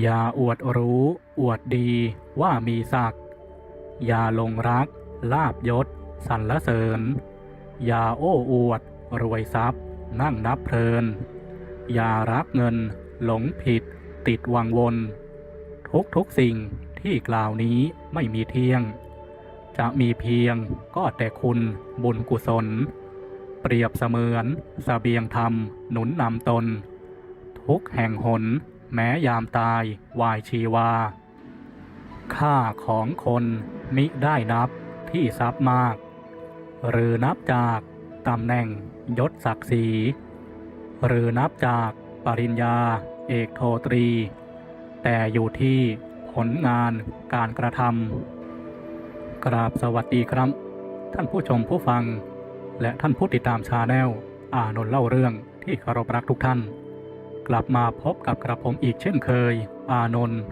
อย่าอวดรู้ อวดดีว่ามีศักดิ์อย่าหลงรัก ลาบยศสรรเสริญ อย่าโอ้อวด รวยทรัพย์ นั่งนับเพลิน อย่ารักเงิน หลงผิด ติดวังวน ทุกทุกสิ่งที่กล่าวนี้ไม่มีเที่ยง จะมีเพียงก็แต่คุณบุญกุศล เปรียบเสมือนสเสบียงธรรมหนุนนำตน ทุกแห่งหน แม้ยามตายวายชีวา ค่าของคนมิได้นับที่ทรัพย์มาก หรือนับจากตำแหน่งยศศักดิ์ศรีหรือนับจากปริญญาเอกโทตรี แต่อยู่ที่ผลงานการกระทำกราบสวัสดีครับ ท่านผู้ชมผู้ฟัง และท่านผู้ติดตามชาแนลอานนท์เล่าเรื่องที่เคารพรักทุกท่าน กลับมาพบกับกระผมอีกเช่นเคย อานนท์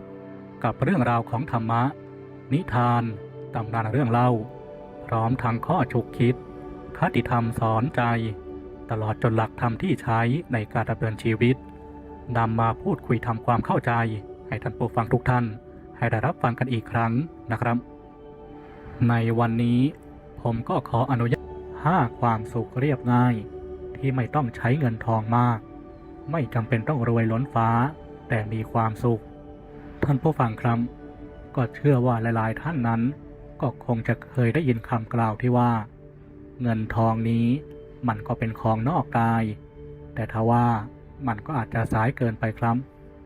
กับเรื่องราวของธรรมะ นิทานตำนานเรื่องเล่า พร้อมทางข้อฉุกคิด คติธรรมสอนใจ ตลอดจนหลักธรรมที่ใช้ในการดำเนินชีวิตนำมาพูดคุยทำความเข้าใจ ให้ท่านผู้ฟังทุกท่าน ให้ได้รับฟังกันอีกครั้งนะครับ ในวันนี้ผมก็ขออนุญาตห้าความสุขเรียบง่าย ที่ไม่ต้องใช้เงินทองมาก ไม่จำเป็นต้องรวยล้นฟ้า แต่มีความสุข ท่านผู้ฟังครับ ก็เชื่อว่าหลายๆท่านนั้น ก็คงจะเคยได้ยินคำกล่าวที่ว่า เงินทองนี้มันก็เป็นของนอกกาย แต่ทว่ามันก็อาจจะสายเกินไปครับ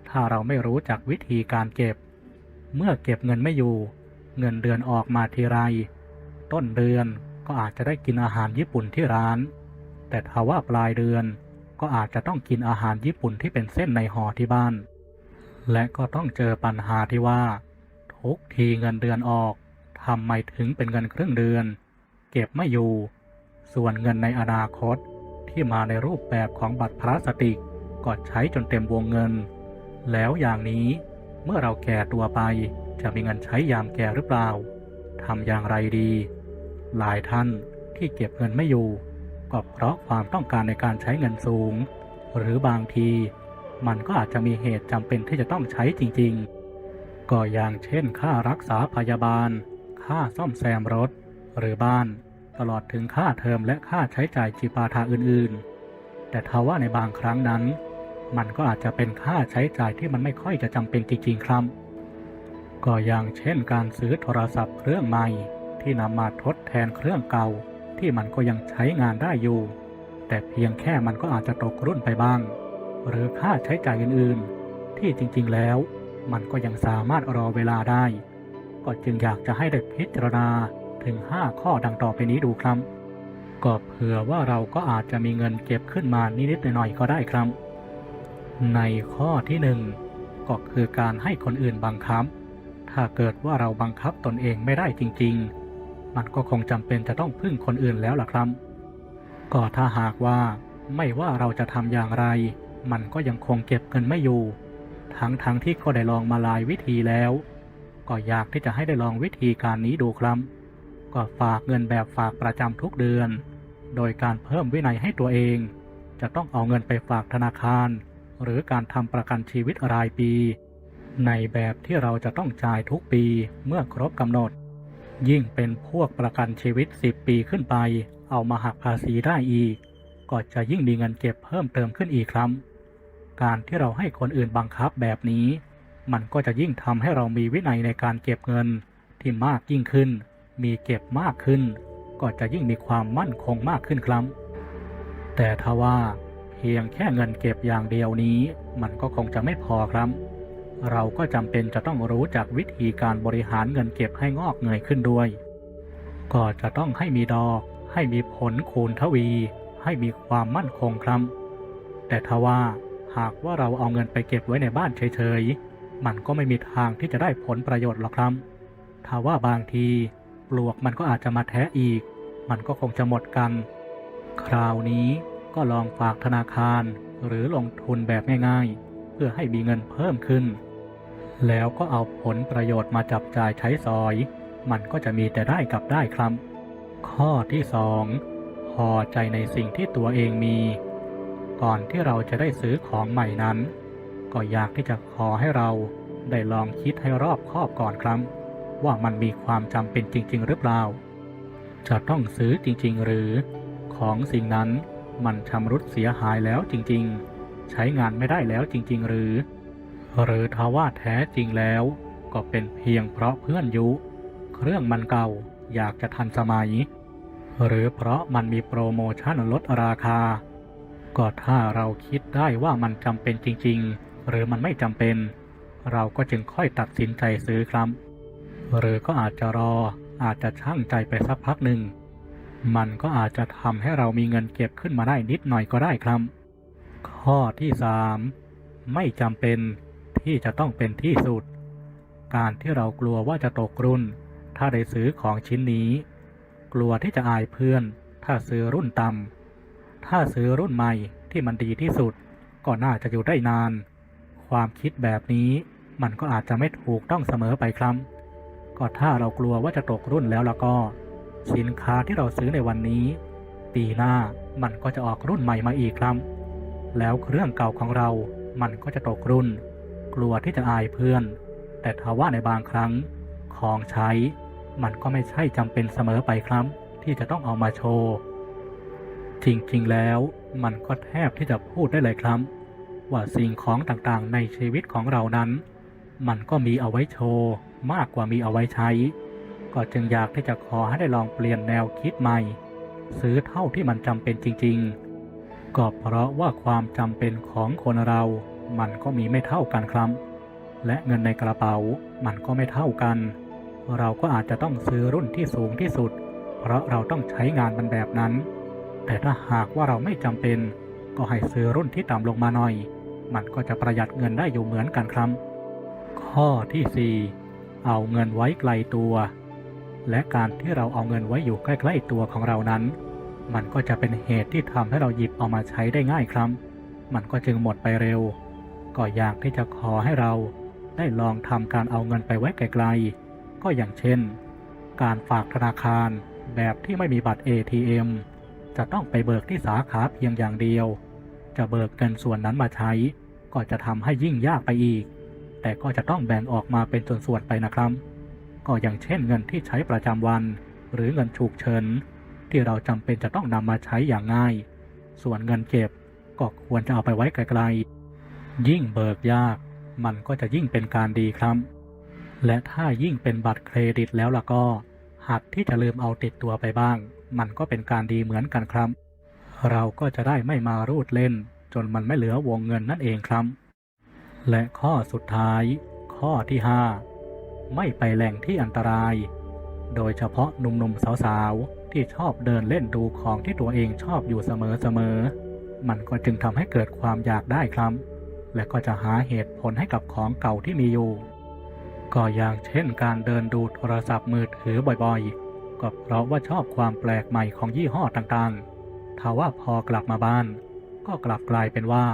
ถ้าเราไม่รู้จักวิธีการเก็บ เมื่อเก็บเงินไม่อยู่ เงินเดือนออกมาทีไร ต้นเดือนก็อาจจะได้กินอาหารญี่ปุ่นที่ร้าน แต่ถ้าว่าปลายเดือน ก็อาจจะต้องกินอาหารญี่ปุ่นที่เป็นเส้นในห่อที่บ้าน และก็ต้องเจอปัญหาที่ว่า ทุกทีเงินเดือนออกทำไมถึงเป็นเงินครึ่งเดือน เก็บไม่อยู่ ส่วนเงินในอนาคตที่มาในรูปแบบของบัตรพลาสติกก็ใช้จนเต็มวงเงิน แล้วอย่างนี้เมื่อเราแก่ตัวไปจะมีเงินใช้ยามแก่หรือเปล่าทำอย่างไรดี หลายท่านที่เก็บเงินไม่อยู่ ก็เพราะความต้องการในการใช้เงินสูง หรือบางทีมันก็อาจจะมีเหตุจำเป็นที่จะต้องใช้จริงๆ ก็อย่างเช่น ค่ารักษาพยาบาล ค่าซ่อมแซมรถ หรือบ้าน ตลอดถึงค่าเทอมและค่าใช้จ่ายจิปาถาอื่นๆ แต่ทว่าในบางครั้งนั้น มันก็อาจจะเป็นค่าใช้จ่ายที่มันไม่ค่อยจะจำเป็นจริงๆครับ ก็อย่างเช่น การซื้อโทรศัพท์เครื่องใหม่ที่นำมาทดแทนเครื่องเก่า ที่มันก็ยังใช้งานได้อยู่ แต่เพียงแค่มันก็อาจจะตกรุ่นไปบ้าง หรือค่าใช้จ่ายอื่นๆ ที่จริงๆแล้ว มันก็ยังสามารถรอเวลาได้ ก็จึงอยากจะให้ได้พิจารณาถึง 5 ข้อดังต่อไปนี้ดูครับ ก็เผื่อว่าเราก็อาจจะมีเงินเก็บขึ้นมานิดๆหน่อยๆก็ได้ครับ ในข้อที่หนึ่งก็คือการให้คนอื่นบังคับ ถ้าเกิดว่าเราบังคับตนเองไม่ได้จริง ๆ มันก็คงจำเป็นจะต้องพึ่งคนอื่นแล้วล่ะครับ ก็ถ้าหากว่าไม่ว่าเราจะทำอย่างไร มันก็ยังคงเก็บเงินไม่อยู่ ทั้งๆทที่ก็ได้ลองมาหลายวิธีแล้ว ก็อยากที่จะให้ได้ลองวิธีการนี้ดูครับ ก็ฝากเงินแบบฝากประจำทุกเดือน โดยการเพิ่มวินัยให้ตัวเอง จะต้องเอาเงินไปฝากธนาคาร หรือการทำประกันชีวิตรายปี ในแบบที่เราจะต้องจ่ายทุกปีเมื่อครบกำหนด ยิ่งเป็นพวกประกันชีวิต 10 ปีขึ้นไป เอามาหักภาษีได้อีก ก็จะยิ่งมีเงินเก็บเพิ่มเติมขึ้นอีกครับ การที่เราให้คนอื่นบังคับแบบนี้ มันก็จะยิ่งทำให้เรามีวินัยในการเก็บเงินที่มากยิ่งขึ้น มีเก็บมากขึ้น ก็จะยิ่งมีความมั่นคงมากขึ้นครับ แต่ทว่าเพียงแค่เงินเก็บอย่างเดียวนี้ มันก็คงจะไม่พอครับ เราก็จำเป็นจะต้องรู้จักวิธีการบริหารเงินเก็บให้งอกเงยขึ้นด้วย ก็จะต้องให้มีดอก ให้มีผลคูณทวี ให้มีความมั่นคงครับ แต่ทว่าหากว่าเราเอาเงินไปเก็บไว้ในบ้านเฉยๆ มันก็ไม่มีทางที่จะได้ผลประโยชน์หรอกครับถ้าว่าบางทีปลวกมันก็อาจจะมาแทะอีก มันก็คงจะหมดกัน คราวนี้ก็ลองฝากธนาคารหรือลงทุนแบบง่ายๆ เพื่อให้มีเงินเพิ่มขึ้น แล้วก็เอาผลประโยชน์มาจับจ่ายใช้สอย มันก็จะมีแต่ได้กับได้ครับ ข้อที่สองพอใจในสิ่งที่ตัวเองมี ก่อนที่เราจะได้ซื้อของใหม่นั้น ก็อยากที่จะขอให้เราได้ลองคิดให้รอบคอบก่อนครับ ว่ามันมีความจำเป็นจริง ๆ หรือเปล่า จะต้องซื้อจริง ๆ หรือ ของสิ่งนั้นมันชำรุดเสียหายแล้วจริง ๆ ใช้งานไม่ได้แล้วจริง ๆ หรือ หรือทว่าแท้จริงแล้ว ก็เป็นเพียงเพราะเพื่อนยุ เครื่องมันเก่าอยากจะทันสมัย หรือเพราะมันมีโปรโมชั่นลดราคา ก็ถ้าเราคิดได้ว่ามันจำเป็นจริง ๆ หรือมันไม่จำเป็น เราก็จึงค่อยตัดสินใจซื้อครับ หรือก็อาจจะรออาจจะชั่งใจไปสักพักหนึ่ง มันก็อาจจะทำให้เรามีเงินเก็บขึ้นมาได้นิดหน่อยก็ได้ครับ ข้อที่ 3 ไม่จำเป็น ที่จะต้องเป็นที่สุด การที่เรากลัวว่าจะตกรุ่น ถ้าได้ซื้อของชิ้นนี้ กลัวที่จะอายเพื่อน ถ้าซื้อรุ่นต่ำถ้าซื้อรุ่นใหม่ที่มันดีที่สุด ก็น่าจะอยู่ได้นาน ความคิดแบบนี้มันก็อาจจะไม่ถูกต้องเสมอไปครับ ก็ถ้าเรากลัวว่าจะตกรุ่นแล้วแล้วก็ สินค้าที่เราซื้อในวันนี้ ปีหน้ามันก็จะออกรุ่นใหม่มาอีกครับ แล้วเครื่องเก่าของเรามันก็จะตกรุ่น กลัวที่จะอายเพื่อน แต่ทว่าในบางครั้งของใช้ มันก็ไม่ใช่จำเป็นเสมอไปครับ ที่จะต้องเอามาโชว์ จริงๆแล้วมันก็แทบที่จะพูดได้เลยครับ ว่าสิ่งของต่างๆในชีวิตของเรานั้น มันก็มีเอาไว้โชว์มากกว่ามีเอาไว้ใช้ ก็จึงอยากที่จะขอให้ได้ลองเปลี่ยนแนวคิดใหม่ ซื้อเท่าที่มันจำเป็นจริง ๆ ก็เพราะว่าความจำเป็นของคนเรา มันก็มีไม่เท่ากันครับ และเงินในกระเป๋ามันก็ไม่เท่ากัน เราก็อาจจะต้องซื้อรุ่นที่สูงที่สุด เพราะเราต้องใช้งานมันแบบนั้น แต่ถ้าหากว่าเราไม่จำเป็น ก็ให้ซื้อรุ่นที่ต่ำลงมาหน่อย มันก็จะประหยัดเงินได้อยู่เหมือนกันครับ ข้อที่ 4 เอาเงินไว้ไกลตัว และการที่เราเอาเงินไว้อยู่ใกล้ๆตัวของเรานั้น มันก็จะเป็นเหตุที่ทำให้เราหยิบเอามาใช้ได้ง่ายครับ มันก็จึงหมดไปเร็ว ก็อยากที่จะขอให้เราได้ลองทำการเอาเงินไปไว้ไกลๆ ก็อย่างเช่น การฝากธนาคารแบบที่ไม่มีบัตร ATM จะต้องไปเบิกที่สาขาเพียงอย่างเดียว จะเบิกเงินส่วนนั้นมาใช้ ก็จะทำให้ยิ่งยากไปอีก แต่ก็จะต้องแบ่งออกมาเป็นส่วนๆไปนะครับ ก็อย่างเช่นเงินที่ใช้ประจำวัน หรือเงินฉุกเฉินที่เราจำเป็นจะต้องนำมาใช้อย่างง่าย ส่วนเงินเก็บก็ควรจะเอาไปไว้ไกลๆ ยิ่งเบิกยาก มันก็จะยิ่งเป็นการดีครับ และถ้ายิ่งเป็นบัตรเครดิตแล้วล่ะก็ หัดที่จะลืมเอาติดตัวไปบ้าง มันก็เป็นการดีเหมือนกันครับ เราก็จะได้ไม่มารูดเล่น จนมันไม่เหลือวงเงินนั่นเองครับ และข้อสุดท้าย ข้อที่ 5 ไม่ไปแหล่งที่อันตราย โดยเฉพาะหนุ่มๆสาวๆ ที่ชอบเดินเล่นดูของที่ตัวเองชอบอยู่เสมอๆมันก็จึงทำให้เกิดความอยากได้ครับ และก็จะหาเหตุผลให้กับของเก่าที่มีอยู่ ก็อย่างเช่นการเดินดูโทรศัพท์มือถือบ่อยๆ ก็เพราะว่าชอบความแปลกใหม่ของยี่ห้อต่างๆถ้าว่าพอกลับมาบ้าน ก็กลับกลายเป็นว่า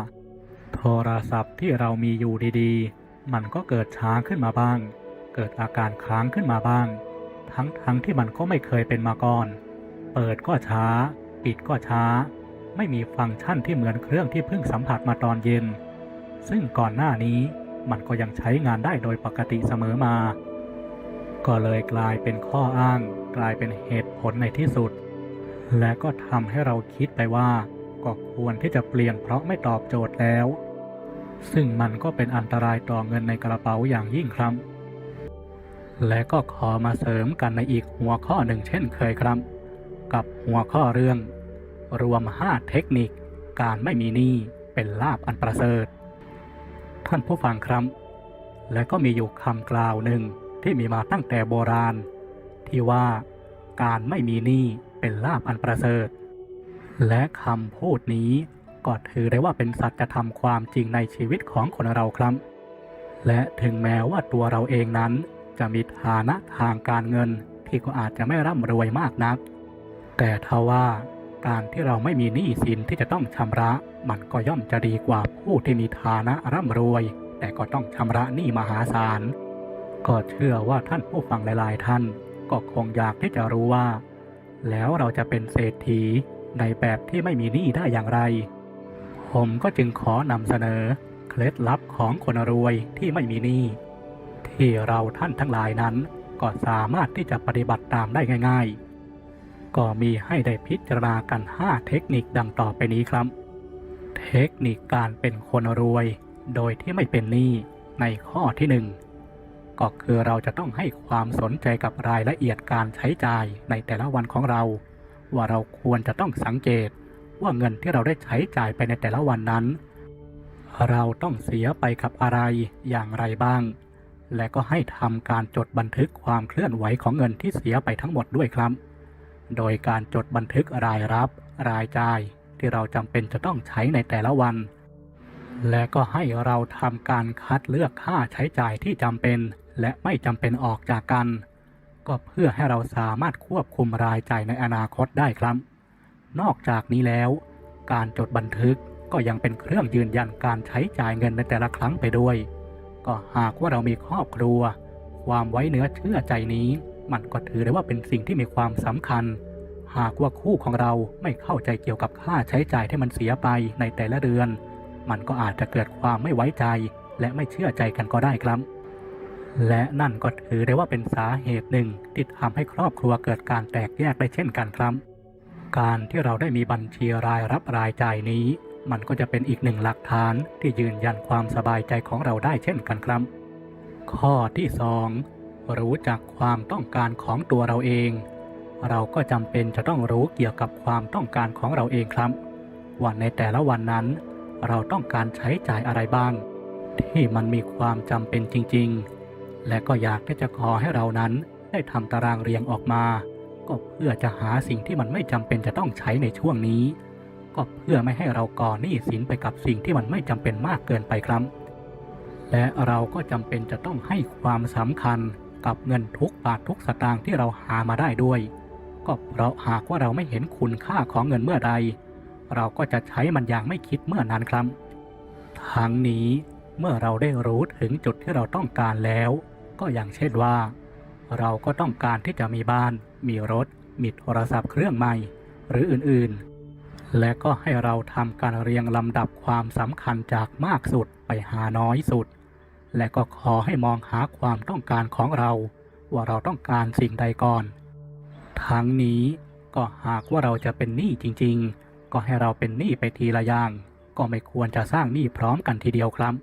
โทรศัพท์ที่เรามีอยู่ดีๆ มันก็เกิดช้าขึ้นมาบ้าง เกิดอาการค้างขึ้นมาบ้าง ทั้งๆทที่มันก็ไม่เคยเป็นมาก่อน เปิดก็ช้า ปิดก็ช้า ไม่มีฟังก์ชันที่เหมือนเครื่องที่เพิ่งสัมผัสมาตอนเย็น ซึ่งก่อนหน้านี้มันก็ยังใช้งานได้โดยปกติเสมอมา ก็เลยกลายเป็นข้ออ้าง กลายเป็นเหตุผลในที่สุด และก็ทำให้เราคิดไปว่า ก็ควรที่จะเปลี่ยนเพราะไม่ตอบโจทย์แล้ว ซึ่งมันก็เป็นอันตรายต่อเงินในกระเป๋าอย่างยิ่งครับ และก็ขอมาเสริมกันในอีกหัวข้อหนึ่งเช่นเคยครับ กับหัวข้อเรื่อง รวม 5 เทคนิค การไม่มีหนี้เป็นลาบอันประเสริฐ ท่านผู้ฟังครับ และก็มีอยู่คำกล่าวหนึ่งที่มีมาตั้งแต่โบราณ ที่ว่าการไม่มีหนี้เป็นลาบอันประเสริฐ และคำพูดนี้ก็ถือได้ว่าเป็นสัจธรรมความจริงในชีวิตของคนเราครับ และถึงแม้ว่าตัวเราเองนั้นจะมีฐานะทางการเงินที่ก็อาจจะไม่ร่ำรวยมากนัก แต่ทว่า การที่เราไม่มีหนี้สินที่จะต้องชำระ มันก็ย่อมจะดีกว่าผู้ที่มีฐานะร่ำรวย แต่ก็ต้องชำระหนี้มหาศาล ก็เชื่อว่าท่านผู้ฟังหลาย ๆ ท่าน ก็คงอยากที่จะรู้ว่า แล้วเราจะเป็นเศรษฐีในแบบที่ไม่มีหนี้ได้อย่างไร ผมก็จึงขอนำเสนอ เคล็ดลับของคนรวยที่ไม่มีหนี้ที่เราท่านทั้งหลายนั้น ก็สามารถที่จะปฏิบัติตามได้ง่าย ๆ ก็มีให้ได้พิจารณากัน 5 เทคนิคดังต่อไปนี้ครับ เทคนิคการเป็นคนรวย โดยที่ไม่เป็นหนี้ในข้อที่หนึ่งก็คือเราจะต้องให้ความสนใจกับรายละเอียดการใช้จ่ายในแต่ละวันของเรา ว่าเราควรจะต้องสังเกตว่าเงินที่เราได้ใช้จ่ายไปในแต่ละวันนั้น เราต้องเสียไปกับอะไรอย่างไรบ้าง และก็ให้ทำการจดบันทึกความเคลื่อนไหวของเงินที่เสียไปทั้งหมดด้วยครับ โดยการจดบันทึกรายรับ รายจ่ายที่เราจำเป็นจะต้องใช้ในแต่ละวัน และก็ให้เราทำการคัดเลือกค่าใช้จ่ายที่จำเป็น และไม่จำเป็นออกจากกัน ก็เพื่อให้เราสามารถควบคุมรายจ่ายในอนาคตได้ครับ นอกจากนี้แล้ว การจดบันทึกก็ยังเป็นเครื่องยืนยันการใช้จ่ายเงินในแต่ละครั้งไปด้วย ก็หากว่าเรามีครอบครัว ความไว้เนื้อเชื่อใจนี้ มันก็ถือได้ว่าเป็นสิ่งที่มีความสำคัญ หากว่าคู่ของเราไม่เข้าใจเกี่ยวกับค่าใช้จ่ายที่มันเสียไปในแต่ละเดือน มันก็อาจจะเกิดความไม่ไว้ใจ และไม่เชื่อใจกันก็ได้ครับ และนั่นก็ถือได้ว่าเป็นสาเหตุหนึ่งที่ทำให้ครอบครัวเกิดการแตกแยกได้เช่นกันครับการที่เราได้มีบัญชีรายรับรายจ่ายนี้ มันก็จะเป็นอีกหนึ่งหลักฐานที่ยืนยันความสบายใจของเราได้เช่นกันครับ ข้อที่ 2 รู้จักความต้องการของตัวเราเอง เราก็จำเป็นจะต้องรู้เกี่ยวกับความต้องการของเราเองครับ ว่าในแต่ละวันนั้น เราต้องการใช้จ่ายอะไรบ้าง ที่มันมีความจำเป็นจริง ๆ และก็อยากที่จะขอให้เรานั้นได้ทำตารางเรียงออกมา ก็เพื่อจะหาสิ่งที่มันไม่จำเป็นจะต้องใช้ในช่วงนี้ ก็เพื่อไม่ให้เราก่อหนี้สินไปกับสิ่งที่มันไม่จำเป็นมากเกินไปครับ และเราก็จำเป็นจะต้องให้ความสำคัญ กับเงินทุกบาททุกสตางค์ที่เราหามาได้ด้วย ก็เพราะหากว่าเราไม่เห็นคุณค่าของเงินเมื่อใด เราก็จะใช้มันอย่างไม่คิดเมื่อนั้นครับ ทั้งนี้เมื่อเราได้รู้ถึงจุดที่เราต้องการแล้ว ก็อย่างเช่นว่า เราก็ต้องการที่จะมีบ้าน มีรถ มีโทรศัพท์เครื่องใหม่ หรืออื่นๆ และก็ให้เราทำการเรียงลำดับความสำคัญจากมากสุดไปหาน้อยสุด และก็ขอให้มองหาความต้องการของเรา ว่าเราต้องการสิ่งใดก่อน ทั้งนี้ก็หากว่าเราจะเป็นหนี้จริง ๆ ก็ให้เราเป็นหนี้ไปทีละอย่าง ก็ไม่ควรจะสร้างหนี้พร้อมกันทีเดียวครับ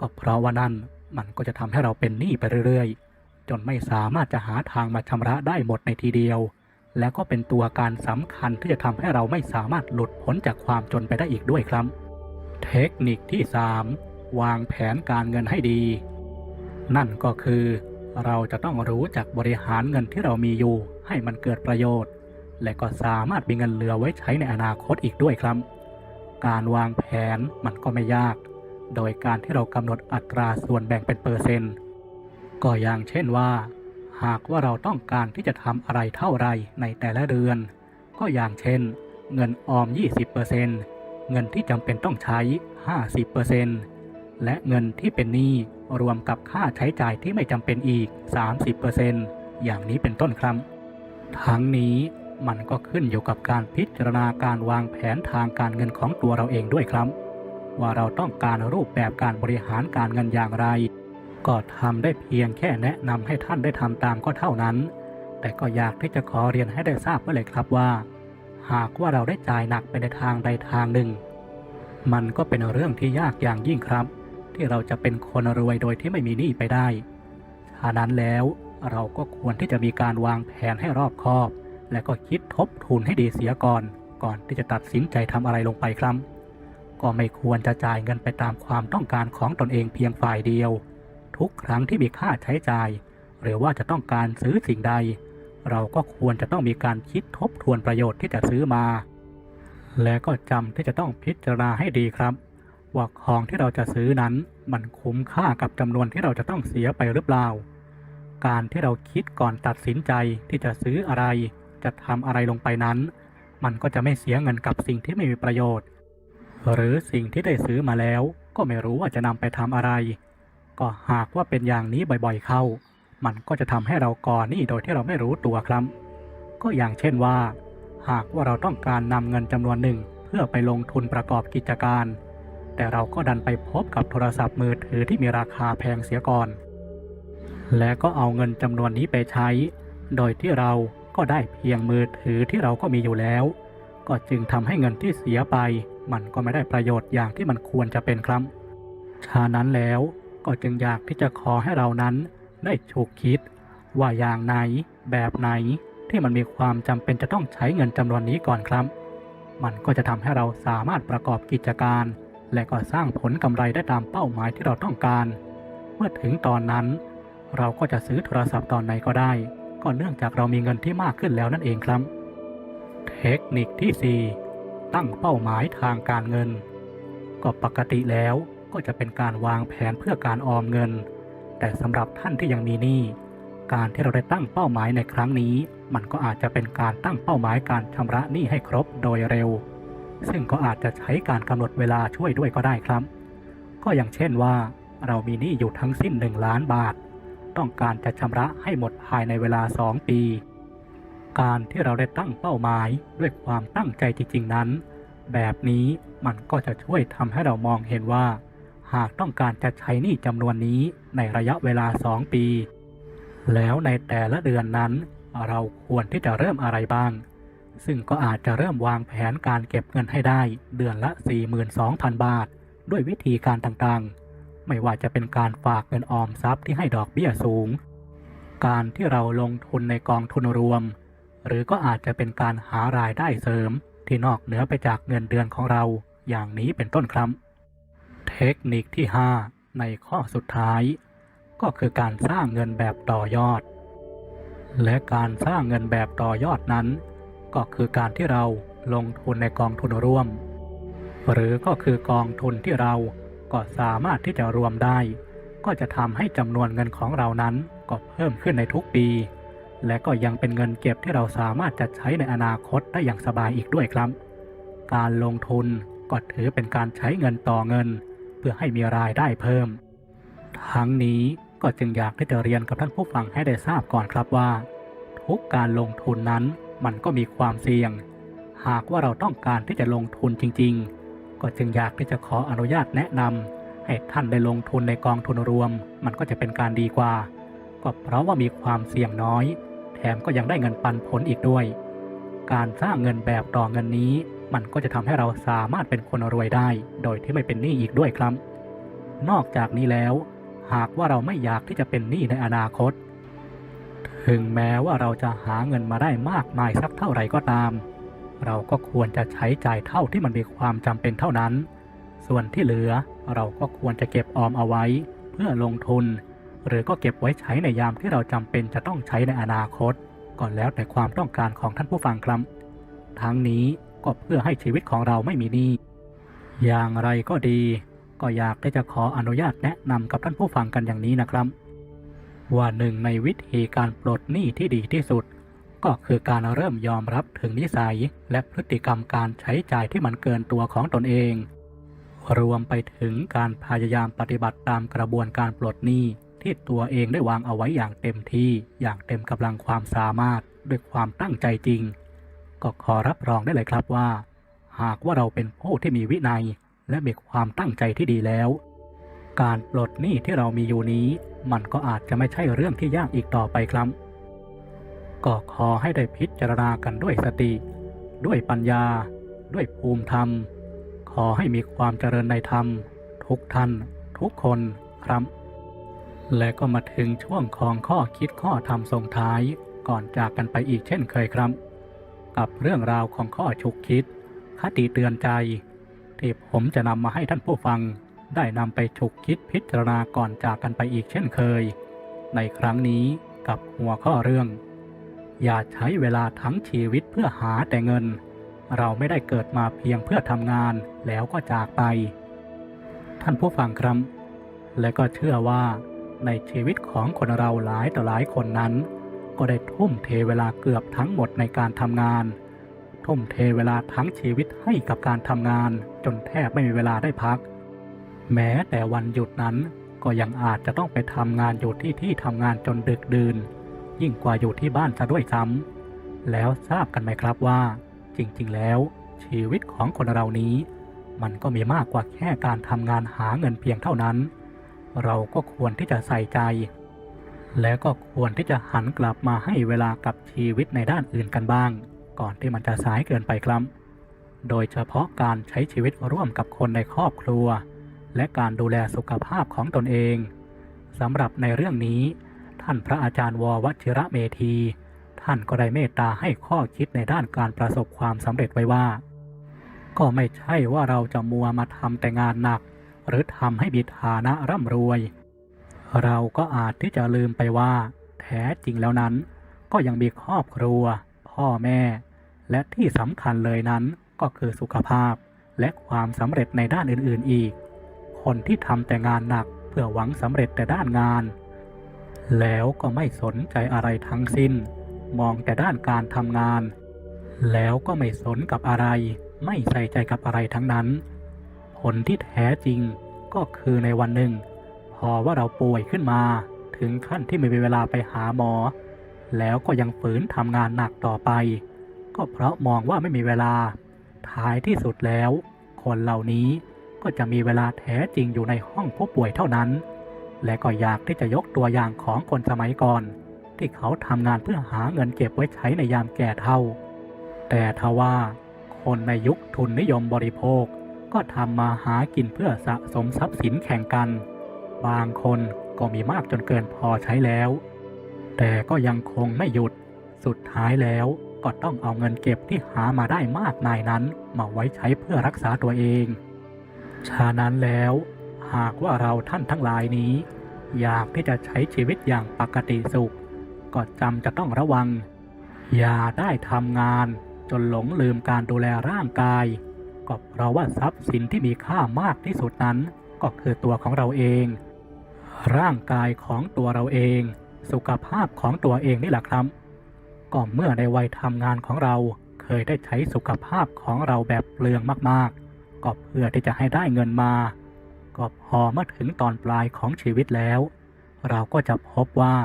ก็เพราะว่านั่นมันก็จะทำให้เราเป็นหนี้ไปเรื่อยๆ จนไม่สามารถจะหาทางมาชำระได้หมดในทีเดียว และก็เป็นตัวการสำคัญที่จะทำให้เราไม่สามารถหลุดพ้นจากความจนไปได้อีกด้วยครับ เทคนิคที่ 3 วางแผนการเงินให้ดี นั่นก็คือเราจะต้องรู้จักบริหารเงินที่เรามีอยู่ให้มันเกิดประโยชน์ และก็สามารถมีเงินเหลือไว้ใช้ในอนาคตอีกด้วยครับ การวางแผนมันก็ไม่ยาก โดยการที่เรากำหนดอัตราส่วนแบ่งเป็นเปอร์เซ็นต์ ก็อย่างเช่นว่า หากว่าเราต้องการที่จะทำอะไรเท่าไรในแต่ละเดือน ก็อย่างเช่น เงินออม 20%เงินที่จำเป็นต้องใช้ 50% และเงินที่เป็นหนี้รวมกับค่าใช้จ่ายที่ไม่จำเป็นอีก 30%อย่างนี้เป็นต้นครับ ทั้งนี้มันก็ขึ้นอยู่กับการพิจารณาการวางแผนทางการเงินของตัวเราเองด้วยครับ ว่าเราต้องการรูปแบบการบริหารการเงินอย่างไร ก็ทำได้เพียงแค่แนะนำให้ท่านได้ทำตามก็เท่านั้น แต่ก็อยากที่จะขอเรียนให้ได้ทราบไว้เลยครับว่า หากว่าเราได้จ่ายหนักไปในทางใดทางหนึ่ง มันก็เป็นเรื่องที่ยากอย่างยิ่งครับ ที่เราจะเป็นคนรวยโดยที่ไม่มีหนี้ไปได้ฉะนั้นแล้วเราก็ควรที่จะมีการวางแผนให้รอบคอบ และก็คิดทบทวนให้ดีเสียก่อน ก่อนที่จะตัดสินใจทำอะไรลงไปครับก็ไม่ควรจะจ่ายเงินไปตามความต้องการของตนเองเพียงฝ่ายเดียว ทุกครั้งที่มีค่าใช้จ่าย หรือว่าจะต้องการซื้อสิ่งใด เราก็ควรจะต้องมีการคิดทบทวนประโยชน์ที่จะซื้อมา และก็จำที่จะต้องพิจารณาให้ดีครับ ว่าของที่เราจะซื้อนั้นมันคุ้มค่ากับจำนวนที่เราจะต้องเสียไปหรือเปล่า การที่เราคิดก่อนตัดสินใจที่จะซื้ออะไร จะทำอะไรลงไปนั้น มันก็จะไม่เสียเงินกับสิ่งที่ไม่มีประโยชน์ หรือสิ่งที่ได้ซื้อมาแล้ว ก็ไม่รู้ว่าจะนำไปทำอะไร ก็หากว่าเป็นอย่างนี้บ่อยๆเข้า มันก็จะทำให้เราก่อหนี้โดยที่เราไม่รู้ตัวครับ ก็อย่างเช่นว่า หากว่าเราต้องการนำเงินจำนวนหนึ่ง เพื่อไปลงทุนประกอบกิจการ แต่เราก็ดันไปพบกับโทรศัพท์มือถือที่มีราคาแพงเสียก่อน และก็เอาเงินจำนวนนี้ไปใช้ โดยที่เราก็ได้เพียงมือถือที่เราก็มีอยู่แล้ว ก็จึงทำให้เงินที่เสียไป มันก็ไม่ได้ประโยชน์อย่างที่มันควรจะเป็นครับฉะนั้นแล้วก็จึงอยากที่จะขอให้เรานั้นได้ฉุกคิด ว่าอย่างไหนแบบไหนที่มันมีความจำเป็นจะต้องใช้เงินจำนวนนี้ก่อนครับ มันก็จะทำให้เราสามารถประกอบกิจการ และก็สร้างผลกำไรได้ตามเป้าหมายที่เราต้องการ เมื่อถึงตอนนั้น เราก็จะซื้อโทรศัพท์ตอนไหนก็ได้ ก็เนื่องจากเรามีเงินที่มากขึ้นแล้วนั่นเองครับ เทคนิคที่ 4 ตั้งเป้าหมายทางการเงิน ก็ปกติแล้วก็จะเป็นการวางแผนเพื่อการออมเงิน แต่สำหรับท่านที่ยังมีหนี้การที่เราได้ตั้งเป้าหมายในครั้งนี้ มันก็อาจจะเป็นการตั้งเป้าหมายการชำระหนี้ให้ครบโดยเร็ว ซึ่งก็อาจจะใช้การกำหนดเวลาช่วยด้วยก็ได้ครับ ก็อย่างเช่นว่าเรามีหนี้อยู่ทั้งสิ้น 1 ล้านบาท ต้องการจะชำระให้หมดภายในเวลา 2 ปี การที่เราได้ตั้งเป้าหมายด้วยความตั้งใจจริง ๆ นั้น แบบนี้มันก็จะช่วยทำให้เรามองเห็นว่า หากต้องการจะใช้หนี้จำนวนนี้ในระยะเวลา 2 ปี แล้วในแต่ละเดือนนั้น เราควรที่จะเริ่มอะไรบ้าง ซึ่งก็อาจจะเริ่มวางแผนการเก็บเงินให้ได้เดือนละ 42,000 บาท ด้วยวิธีการต่างๆ ไม่ว่าจะเป็นการฝากเงินออมทรัพย์ที่ให้ดอกเบี้ยสูง การที่เราลงทุนในกองทุนรวม หรือก็อาจจะเป็นการหารายได้เสริม ที่นอกเหนือไปจากเงินเดือนของเราอย่างนี้เป็นต้นครับ เทคนิคที่ 5 ในข้อสุดท้าย ก็คือการสร้างเงินแบบต่อยอด และการสร้างเงินแบบต่อยอดนั้น ก็คือการที่เราลงทุนในกองทุนร่วม หรือก็คือกองทุนที่เราก็สามารถที่จะรวมได้ ก็จะทำให้จำนวนเงินของเรานั้นก็เพิ่มขึ้นในทุกปี และก็ยังเป็นเงินเก็บที่เราสามารถจะใช้ในอนาคตได้อย่างสบายอีกด้วยครับ การลงทุนก็ถือเป็นการใช้เงินต่อเงิน เพื่อให้มีรายได้เพิ่ม ทั้งนี้ก็จึงอยากที่จะเรียนกับท่านผู้ฟังให้ได้ทราบก่อนครับว่า ทุกการลงทุนนั้น มันก็มีความเสี่ยง หากว่าเราต้องการที่จะลงทุนจริง ๆ ก็จึงอยากที่จะขออนุญาตแนะนำให้ท่านได้ลงทุนในกองทุนรวม มันก็จะเป็นการดีกว่า ก็เพราะว่ามีความเสี่ยงน้อย แถมก็ยังได้เงินปันผลอีกด้วย การสร้างเงินแบบต่อเงินนี้ มันก็จะทำให้เราสามารถเป็นคนรวยได้ โดยที่ไม่เป็นหนี้อีกด้วยครับ นอกจากนี้แล้ว หากว่าเราไม่อยากที่จะเป็นหนี้ในอนาคต ถึงแม้ว่าเราจะหาเงินมาได้มากมายสักเท่าไหร่ก็ตาม เราก็ควรจะใช้จ่ายเท่าที่มันมีความจำเป็นเท่านั้น ส่วนที่เหลือเราก็ควรจะเก็บออมเอาไว้ เพื่อลงทุน หรือก็เก็บไว้ใช้ในยามที่เราจำเป็นจะต้องใช้ในอนาคต ก่อนแล้วแต่ความต้องการของท่านผู้ฟังครับ ทั้งนี้ก็เพื่อให้ชีวิตของเราไม่มีหนี้อย่างไรก็ดี ก็อยากที่จะขออนุญาตแนะนำกับท่านผู้ฟังกันอย่างนี้นะครับ ว่าหนึ่งในวิธีการปลดหนี้ที่ดีที่สุด ก็คือการเริ่มยอมรับถึงนิสัยและพฤติกรรมการใช้จ่ายที่มันเกินตัวของตนเอง รวมไปถึงการพยายามปฏิบัติตามกระบวนการปลดหนี้ที่ตัวเองได้วางเอาไว้อย่างเต็มที่อย่างเต็มกำลังความสามารถด้วยความตั้งใจจริง ก็ขอรับรองได้เลยครับว่า หากว่าเราเป็นผู้ที่มีวินัย และมีความตั้งใจที่ดีแล้ว การปลดหนี้ที่เรามีอยู่นี้ มันก็อาจจะไม่ใช่เรื่องที่ยากอีกต่อไปครับ ก็ขอให้ได้พิจารณากันด้วยสติ ด้วยปัญญา ด้วยภูมิธรรม ขอให้มีความเจริญในธรรม ทุกท่าน ทุกคนครับ และก็มาถึงช่วงของข้อคิดข้อธรรมส่งท้ายก่อนจากกันไปอีกเช่นเคยครับ กับเรื่องราวของข้อฉุกคิด คติเตือนใจ ที่ผมจะนำมาให้ท่านผู้ฟัง ได้นำไปฉุกคิดพิจารณาก่อนจากกันไปอีกเช่นเคย ในครั้งนี้กับหัวข้อเรื่อง อย่าใช้เวลาทั้งชีวิตเพื่อหาแต่เงิน เราไม่ได้เกิดมาเพียงเพื่อทำงานแล้วก็จากไป ท่านผู้ฟังครับ และก็เชื่อว่า ในชีวิตของคนเราหลายต่อหลายคนนั้น ก็ได้ทุ่มเทเวลาเกือบทั้งหมดในการทำงาน ทุ่มเทเวลาทั้งชีวิตให้กับการทำงาน จนแทบไม่มีเวลาได้พัก แม้แต่วันหยุดนั้นก็ยังอาจจะต้องไปทำงานอยู่ที่ที่ทำงานจนดึกดื่น ยิ่งกว่าอยู่ที่บ้านซะด้วยซ้ำแล้วทราบกันไหมครับว่า จริงๆ แล้วชีวิตของคนเรานี้ มันก็มีมากกว่าแค่การทำงานหาเงินเพียงเท่านั้น เราก็ควรที่จะใส่ใจ แล้วก็ควรที่จะหันกลับมาให้เวลากับชีวิตในด้านอื่นกันบ้าง ก่อนที่มันจะสายเกินไปครับ โดยเฉพาะการใช้ชีวิตร่วมกับคนในครอบครัว และการดูแลสุขภาพของตนเองสำหรับในเรื่องนี้ ท่านพระอาจารย์ววชิระเมธี ท่านก็ได้เมตตาให้ข้อคิดในด้านการประสบความสำเร็จไว้ว่า ก็ไม่ใช่ว่าเราจะมัวมาทำแต่งานหนัก หรือทำให้มีฐานะร่ำรวย เราก็อาจที่จะลืมไปว่า แท้จริงแล้วนั้น ก็ยังมีครอบครัว พ่อแม่ และที่สำคัญเลยนั้นก็คือสุขภาพและความสำเร็จในด้านอื่น ๆ อีก คนที่ทำแต่งานหนักเพื่อหวังสำเร็จแต่ด้านงาน แล้วก็ไม่สนใจอะไรทั้งสิ้น มองแต่ด้านการทำงาน แล้วก็ไม่สนกับอะไร ไม่ใส่ใจกับอะไรทั้งนั้น ผลที่แท้จริงก็คือในวันหนึ่ง พอว่าเราป่วยขึ้นมา ถึงขั้นที่ไม่มีเวลาไปหาหมอ แล้วก็ยังฝืนทำงานหนักต่อไป ก็เพราะมองว่าไม่มีเวลาท้ายที่สุดแล้ว คนเหล่านี้ ก็จะมีเวลาแท้จริงอยู่ในห้องผู้ป่วยเท่านั้น และก็อยากที่จะยกตัวอย่างของคนสมัยก่อน ที่เขาทำงานเพื่อหาเงินเก็บไว้ใช้ในยามแก่เฒ่า แต่ทว่า คนในยุคทุนนิยมบริโภค ก็ทำมาหากินเพื่อสะสมทรัพย์สินแข่งกัน บางคนก็มีมากจนเกินพอใช้แล้ว แต่ก็ยังคงไม่หยุด สุดท้ายแล้วก็ต้องเอาเงินเก็บที่หามาได้มากมายนั้น มาไว้ใช้เพื่อรักษาตัวเอง ฉะนั้นแล้ว หากว่าเราท่านทั้งหลายนี้ อยากที่จะใช้ชีวิตอย่างปกติสุข ก็จำจะต้องระวัง อย่าได้ทำงานจนหลงลืมการดูแลร่างกาย ก็เพราะว่าทรัพย์สินที่มีค่ามากที่สุดนั้น ก็คือตัวของเราเอง ร่างกายของตัวเราเอง สุขภาพของตัวเองนี่แหละครับก็เมื่อในวัยทำงานของเราเคยได้ใช้สุขภาพของเราแบบเปลืองมากๆ ก็เพื่อที่จะให้ได้เงินมาก็พอมาถึงตอนปลายของชีวิตแล้ว เราก็จะพบว่า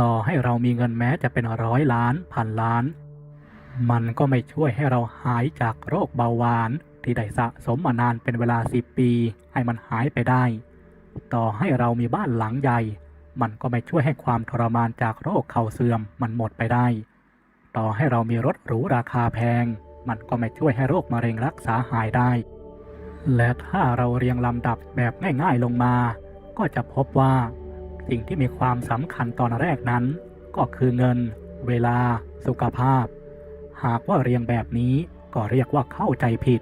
ต่อให้เรามีเงินแม้จะเป็นร้อยล้านพันล้าน มันก็ไม่ช่วยให้เราหายจากโรคเบาหวานที่ได้สะสมมานานเป็นเวลาสิบปี ให้มันหายไปได้ ต่อให้เรามีบ้านหลังใหญ่ มันก็ไม่ช่วยให้ความทรมานจากโรคเข่าเสื่อมมันหมดไปได้ ต่อให้เรามีรถหรูราคาแพง มันก็ไม่ช่วยให้โรคมะเร็งรักษาหายได้ และถ้าเราเรียงลำดับแบบง่ายๆลงมา ก็จะพบว่า สิ่งที่มีความสำคัญตอนแรกนั้น ก็คือเงิน เวลา สุขภาพ หากว่าเรียงแบบนี้ก็เรียกว่าเข้าใจผิด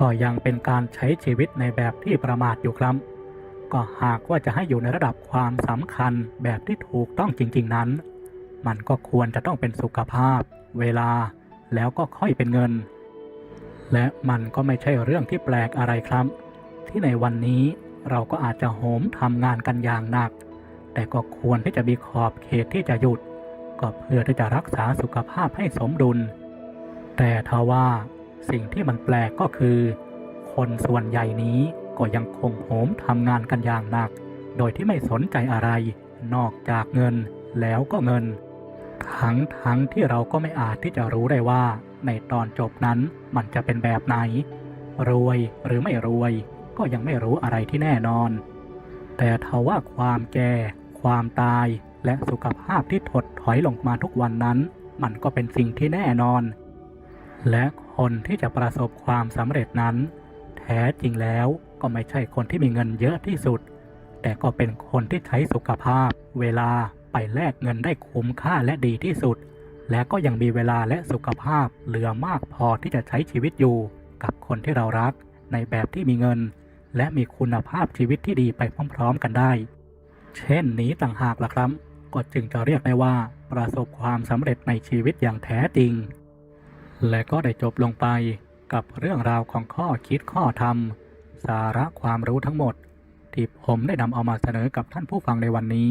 ก็ยังเป็นการใช้ชีวิตในแบบที่ประมาทอยู่ครับ ก็หากว่าจะให้อยู่ในระดับความสำคัญแบบที่ถูกต้องจริง ๆนั้น มันก็ควรจะต้องเป็นสุขภาพ เวลา แล้วก็ค่อยเป็นเงิน และมันก็ไม่ใช่เรื่องที่แปลกอะไรครับ ที่ในวันนี้เราก็อาจจะโหมทำงานกันอย่างหนัก แต่ก็ควรที่จะมีขอบเขตที่จะหยุด ก็เพื่อที่จะรักษาสุขภาพให้สมดุล แต่ทว่าสิ่งที่มันแปลกก็คือ คนส่วนใหญ่นี้ก็ยังคงโหมทำงานกันอย่างหนัก โดยที่ไม่สนใจอะไร นอกจากเงินแล้วก็เงิน ทั้งทั้งที่เราก็ไม่อาจที่จะรู้ได้ว่า ในตอนจบนั้นมันจะเป็นแบบไหน รวยหรือไม่รวย ก็ยังไม่รู้อะไรที่แน่นอน แต่ทว่าความแก่ ความตายและสุขภาพที่ถดถอยลงมาทุกวันนั้น มันก็เป็นสิ่งที่แน่นอน และคนที่จะประสบความสำเร็จนั้น แท้จริงแล้วก็ไม่ใช่คนที่มีเงินเยอะที่สุด แต่ก็เป็นคนที่ใช้สุขภาพ เวลา ไปแลกเงินได้คุ้มค่าและดีที่สุด และก็ยังมีเวลาและสุขภาพเหลือมากพอที่จะใช้ชีวิตอยู่ กับคนที่เรารัก ในแบบที่มีเงิน และมีคุณภาพชีวิตที่ดีไปพร้อมๆกันได้ เช่นนี้ต่างหากล่ะครับ ก็จึงจะเรียกได้ว่า ประสบความสำเร็จในชีวิตอย่างแท้จริง และก็ได้จบลงไปกับเรื่องราวของข้อคิดข้อธรรม สาระความรู้ทั้งหมด ที่ผมได้นำเอามาเสนอกับท่านผู้ฟังในวันนี้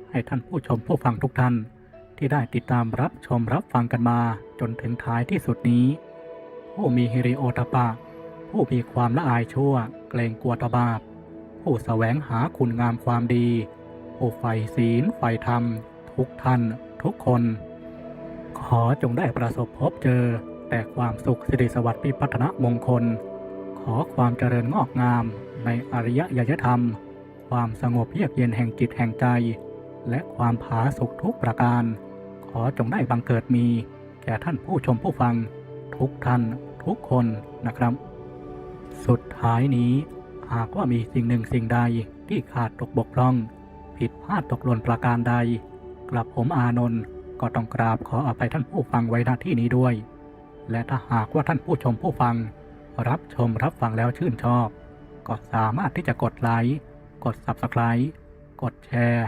ให้ท่านผู้ชมผู้ฟังทุกท่าน ที่ได้ติดตามรับชมรับฟังกันมาจนถึงท้ายที่สุดนี้ ผู้มีฮิริโอตปะ ผู้มีความละอายชั่ว เกรงกลัวตบาปผู้แสวงหาคุณงามความดี ผู้ใฝ่ศีลใฝ่ธรรม ทุกท่านทุกคน ขอจงได้ประสบพบเจอ แต่ความสุขสิริสวัสดิ์พิพัฒนมงคล ขอความเจริญงอกงามในอริยยยธรรม ความสงบเยือกเย็นแห่งจิตแห่งใจ และความผาสุกทุกประการ ขอจงได้บังเกิดมี แก่ท่านผู้ชมผู้ฟัง ทุกท่านทุกคนนะครับ สุดท้ายนี้ หากว่ามีสิ่งหนึ่งสิ่งใดที่ขาดตกบกพร่อง ผิดพลาดตกหล่นประการใด กลับผมอานนท์ก็ต้องกราบขออภัยท่านผู้ฟังไว้ณที่นี้ด้วย และถ้าหากว่าท่านผู้ชมผู้ฟัง รับชมรับฟังแล้วชื่นชอบ ก็สามารถที่จะกดไลค์ กด Subscribe กดแชร์